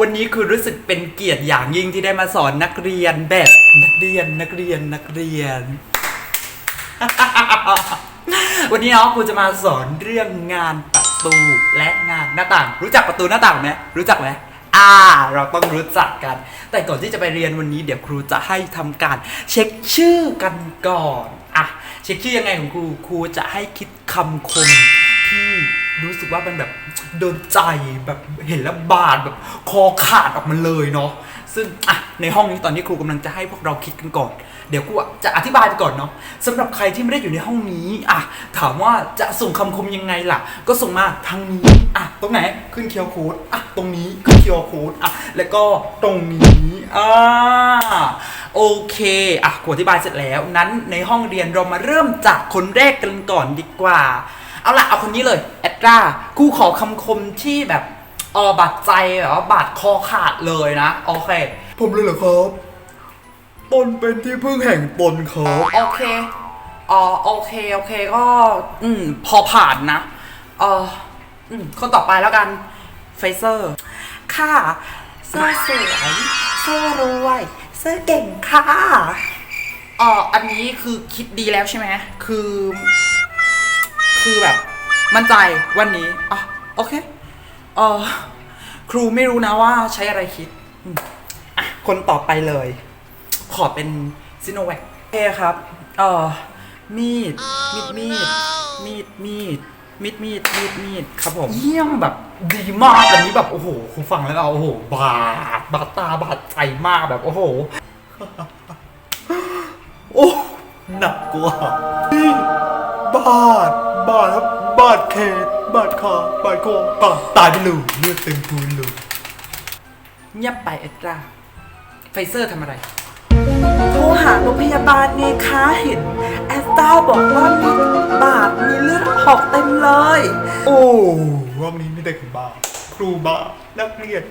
วันนี้คือรู้สึกเป็นเกียรติอย่างยิ่งที่ได้มาสอนนักเรียนแบบนักเรียนนักเรียนนักเรียน วันนี้เนาะครูจะมาสอนเรื่องงานประตูและงานหน้าต่าง รู้จักประตูหน้าต่างไหมรู้จักไหมอ่า เราต้องรู้จักกัน แต่ก่อนที่จะไปเรียนวันนี้เดี๋ยวครูจะให้ทำการ เช็คชื่อกันก่อนอะเช็คชื่อยังไงของครูครูจะให้คิดคำคม รู้สึกว่ามันแบบโดนใจแบบเห็นแล้วบาดแบบคอขาดออกมาเลยเนาะซึ่งอะในห้องนี้ตอนนี้ครูกำลังจะให้พวกเราคิดกันก่อน เดี๋ยวครูจะอธิบายไปก่อนเนาะสำหรับใครที่ไม่ได้อยู่ในห้องนี้อะถามว่าจะส่งคำคมยังไงล่ะ ก็ส่งมาทางนี้อะตรงไหนขึ้นเคียวโค้ดอะตรงนี้ขึ้นเคียวโค้ดอะแล้วก็ตรงนี้อ่าโอเคอะครูอธิบายเสร็จแล้วนั้นในห้องเรียนเรามาเริ่มจากคนแรกกันก่อนดีกว่า เอาล่ะเอาคนนี้เลยแอดราครูขอคำคมที่แบบเออบาดใจแบบว่าบาดคอขาดเลยนะ โอเค ผมเลยเหรอครับตนเป็นที่พึ่งแห่งตนครับโอเคอ๋อโอเค โอเคก็ อืม พอผ่านนะเอออืมคนต่อไปแล้วกันไฟเซอร์ค่ะเสื้อสวยเสื้อรวยเสื้อเก่งค่ะอ๋ออันนี้คือคิดดีแล้วใช่ไหมคือ คือแบบ มั่นใจวันนี้อ๋อโอเคเออครูไม่รู้นะว่าใช้อะไรคิดอะคนต่อไปเลย ขอเป็นซิโนแวคเอครับเอ่อมีดมีดมีดมีดมีดมีดมีดมีดมีดครับผมเยี่ยมแบบดีมากอันนี้แบบโอ้โหครูฟังแล้วเอาโอ้โห บาดบาดตาบาดใจมากแบบโอ้โหโอ้หนักกว่าบาด บาดครับบาดแขนบาดขาบาดคอบาดตายไปเลยเลือดเต็มพื้นเลยเงียบไปเอ็ดราไฟเซอร์ทำอะไร โทรหาโรงพยาบาลไงคะเห็น แอสตาบอกว่ามีบาดมีเลือดออกเต็มเลย โอ้รอบนี้ไม่ได้คือบาดครูบาดนักเรียน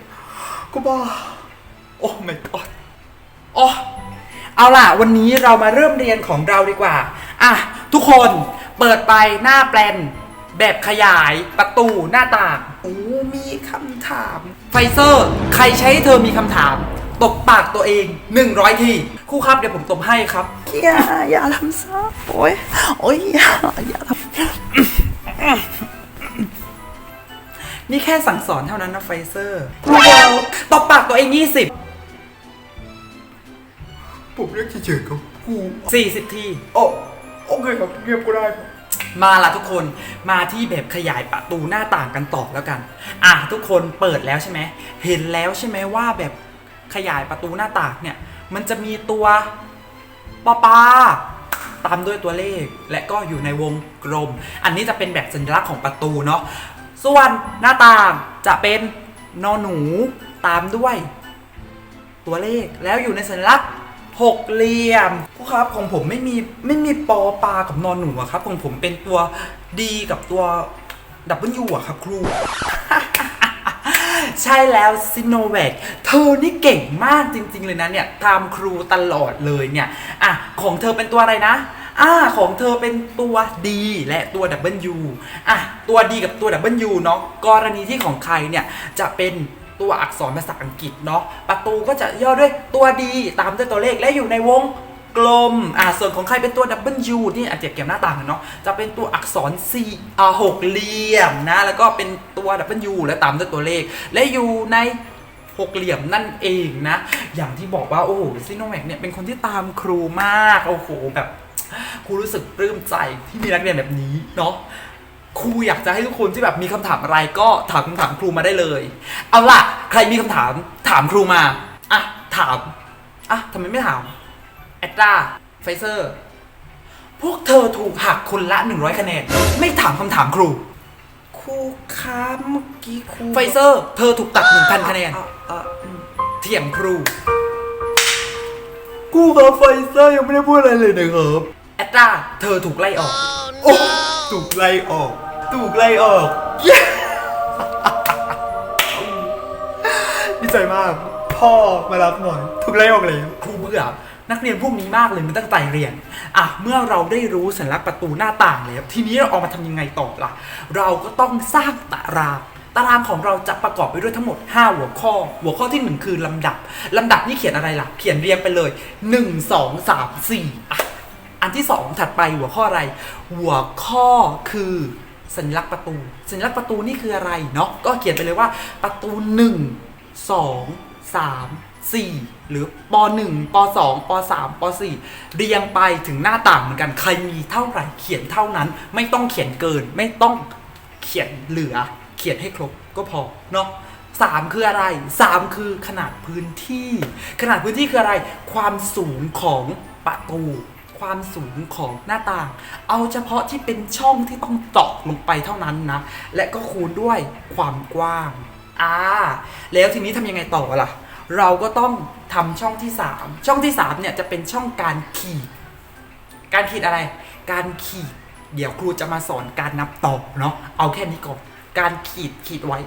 ก็บาดโอ้ my god อ๋อเอาล่ะ วันนี้เรามาเริ่มเรียนของเราดีกว่า อะ ทุกคน เปิดไปหน้าแปลน แบบขยายประตูหน้าต่าง โอ้มีคำถาม ไฟเซอร์ ใครใช้ให้เธอมีคำถาม ตบปากตัวเอง 100 ทีครู่ครับเดี๋ยวผมตบให้ครับ อย่าอย่าทำซะโอ้ยโอ้ยอย่าอย่าทนี่แค่สั่งสอนเท่านั้นนะไฟเซอร์ตบปากตัวเองผมเรียกเฉยๆครับครู20 40 ที โอ้ โอเคครับเรียบก็ได้ครับ มาละทุกคนมาที่แบบขยายประตูหน้าต่างกันต่อแล้วกัน อะทุกคนเปิดแล้วใช่ไหมเห็นแล้วใช่ไหมว่าแบบขยายประตูหน้าต่างเนี่ย มันจะมีตัวปอปาตามด้วยตัวเลขและก็อยู่ในวงกลม อันนี้จะเป็นแบบสัญลักษณ์ของประตูเนาะส่วนหน้าต่างจะเป็นนอหนูตามด้วย ตัวเลขแล้วอยู่ในสัญลักษณ์ หกเหลี่ยมครูครับของผมไม่มีไม่มีปอปลากับนอนหนูอะครับ ของผมเป็นตัวดีกับตัวดับเบิลยูอะครับครู ใช่แล้วซิโนแวคเธอนี่เก่งมากจริง ๆ เลยนะเนี่ยตามครูตลอดเลยเนี่ยอะของเธอเป็นตัวอะไรนะอ่าของเธอเป็นตัว D และตัว W อะตัว D กับตัว W เนาะกรณีที่ของใครเนี่ยจะเป็น ตัวอักษรภาษาอังกฤษเนาะประตูก็จะย่อด้วยตัว D ตามด้วยตัวเลขและอยู่ในวงกลม อ่า ส่วนของใครเป็นตัว W นี่อาจจะเกี่ยวหน้าต่างเนาะ จะเป็นตัวอักษร C อ่าหกเหลี่ยมนะ แล้วก็เป็นตัว W และตามด้วยตัวเลข และอยู่ในหกเหลี่ยมนั่นเองนะ อย่างที่บอกว่า โอ้โหซิโนแวคเนี่ยเป็นคนที่ตามครูมาก โอ้โห แบบ ครูรู้สึกปลื้มใจที่มีนักเรียนแบบนี้เนาะ ครูอยากจะให้ทุกคนที่แบบมีคำถามอะไรก็ถามคำถามครูมาได้เลย เอาล่ะ ใครมีคำถามถามครูมาอะถามอะทำไมไม่ถามแอตราไฟเซอร์ พวกเธอถูกหักคนละ 100 คะแนน ไม่ถามคำถามครูำครูคะเมื่อกี้ครูไฟเซอร์ เธอถูกตัด 1,000 คะแนนอ่อะอืมเถียงครู ครูครับไฟเซอร์ยังไม่ได้พูดอะไรเลยนะครับแอตราเธอถูกไล่ออก โอ้ ถูกไล่ออก ถูกไล่ออกเย้ดีใจมาก พ่อมารับหน่อย ถูกไล่ออกเลยครูเบื่อนักเรียนพวกนี้มากเลยมันตั้งใจเรียน อะ เมื่อเราได้รู้สัญลักษณ์ประตูหน้าต่างแล้ว ทีนี้เราเอามาทำยังไงต่อล่ะ เราก็ต้องสร้างตารางตารางของเราจะประกอบไปด้วยทั้งหมด 5 หัวข้อ หัวข้อที่ 1 คือลำดับ ลำดับนี่เขียนอะไรล่ะ เขียนเรียงไปเลย 1 2 3 4อะ อันที่2ถัดไปหัวข้ออะไร หัวข้อคือสัญลักษณ์ประตู สัญลักษณ์ประตูนี่คืออะไรเนาะก็เขียนไปเลยว่าประตู 1 2 3 4 หรือป 1 ป 2 ป 3 ป 4 เรียงไปถึงหน้าต่างเหมือนกันใครมีเท่าไหร่เขียนเท่านั้น ไม่ต้องเขียนเกิน ไม่ต้องเขียนเหลือ เขียนให้ครบก็พอเนาะสามคืออะไรสามคือขนาดพื้นที่ ขนาดพื้นที่คืออะไร ความสูงของประตู ความสูงของหน้าต่าง เอาเฉพาะที่เป็นช่องที่ต้องเจาะลงไปเท่านั้นนะ และก็คูณด้วยความกว้าง อ่า แล้วทีนี้ทำยังไงต่อล่ะ เราก็ต้องทำช่องที่ 3 ช่องที่3เนี่ยจะเป็นช่องการขีด การขีดอะไร การขีด เดี๋ยวครูจะมาสอนการนับต่อเนาะ เอาแค่นี้ก่อน การขีดขีดไว้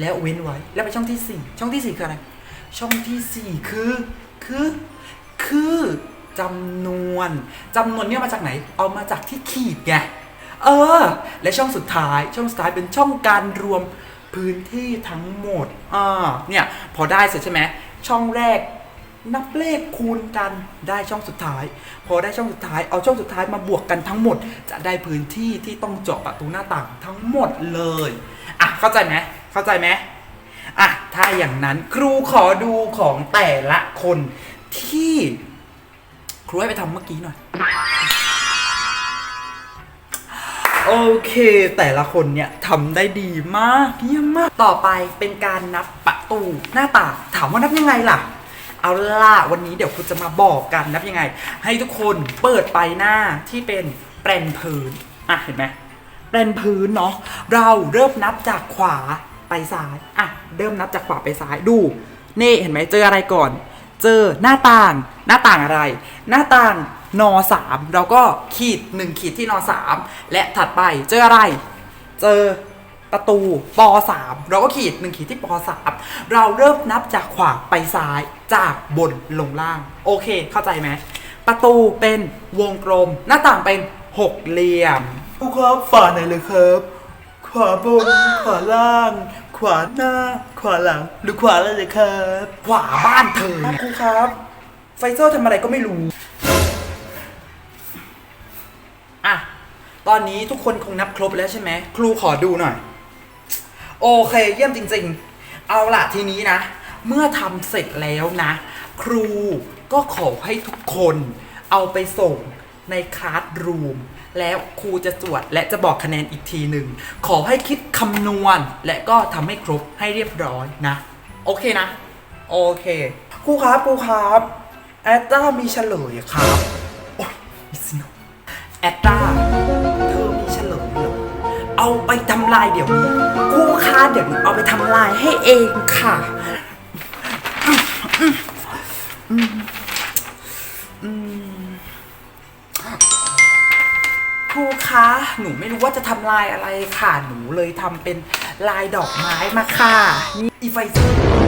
แล้วเว้นไว้ แล้วไปช่องที่ 4 ช่องที่ 4 คืออะไร ช่องทีสี่4 คือ คือ คือ จำนวนจำนวนเนี่ยมาจากไหน เอามาจากที่ขีดไง เออ และช่องสุดท้าย ช่องสุดท้ายเป็นช่องการรวมพื้นที่ทั้งหมดอ่าเนี่ยพอได้เสร็จใช่ไหมช่องแรกนับเลขคูณกันได้ช่องสุดท้าย พอได้ช่องสุดท้ายเอาช่องสุดท้ายมาบวกกันทั้งหมด จะได้พื้นที่ที่ต้องเจาะประตูหน้าต่างทั้งหมดเลยอะเข้าใจไหมเข้าใจไหมอะถ้าอย่างนั้นครูขอดูของแต่ละคนที่ ครูให้ไปทำเมื่อกี้หน่อย โอเคแต่ละคนเนี่ยทำได้ดีมากเยี่ยมมาก ต่อไปเป็นการนับประตูหน้าต่างถามว่านับยังไงล่ะ เอาล่ะวันนี้เดี๋ยวครูจะมาบอกกันนับยังไง ให้ทุกคนเปิดไปหน้าที่เป็นแปลนพื้นอะเห็นไหมแปลนพื้นเนาะเราเริ่มนับจากขวาไปซ้ายอะเริ่มนับจากขวาไปซ้ายดู นี่เห็นไหมเจออะไรก่อน เจอหน้าต่างหน้าต่างอะไร หน้าต่างนสามเราก็ขีดหนึ่งขีดที่นสามและถัดไปเจออะไร เจอประตูปสามเราก็ขีดหนึ่งขีดที่ปสามเราเริ่มนับจากขวาไปซ้ายจากบนลงล่าง โอเค เข้าใจไหมประตูเป็นวงกลม หน้าต่างเป็นหกเหลี่ยมครูครับฝ่าไหนเลยครับ ขวาบนขวาล่าง ขวาหน้า ขวาหลัง หรือขวาอะไรเลยครับ ขวาบ้านเธอเนี่ยครูครับ ไฟเซอร์ทำอะไรก็ไม่รู้ อะ ตอนนี้ทุกคนคงนับครบแล้วใช่ไหม ครูขอดูหน่อย โอเค เยี่ยมจริง ๆ เอาล่ะทีนี้นะ เมื่อทำเสร็จแล้วนะ ครูก็ขอให้ทุกคนเอาไปส่งในคลาสรูม แล้วครูจะตรวจและจะบอกคะแนนอีกทีหนึ่ง ขอให้คิดคำนวณ และก็ทำให้ครบให้เรียบร้อยนะ โอเคนะ โอเคครูครับครูครับแอตตามีเฉลยครับโอ๊ยมิสโนแอตตาเธอมีเฉลยเหรอเอาไปทำลายเดี๋ยวนี้ครูคะเดี๋ยวหนูเอาไปทำลายให้เองค่ะค หนูไม่รู้ว่าจะทำลายอะไรค่ะ หนูเลยทำเป็นลายดอกไม้มาค่ะนี่อีไฟเซอร์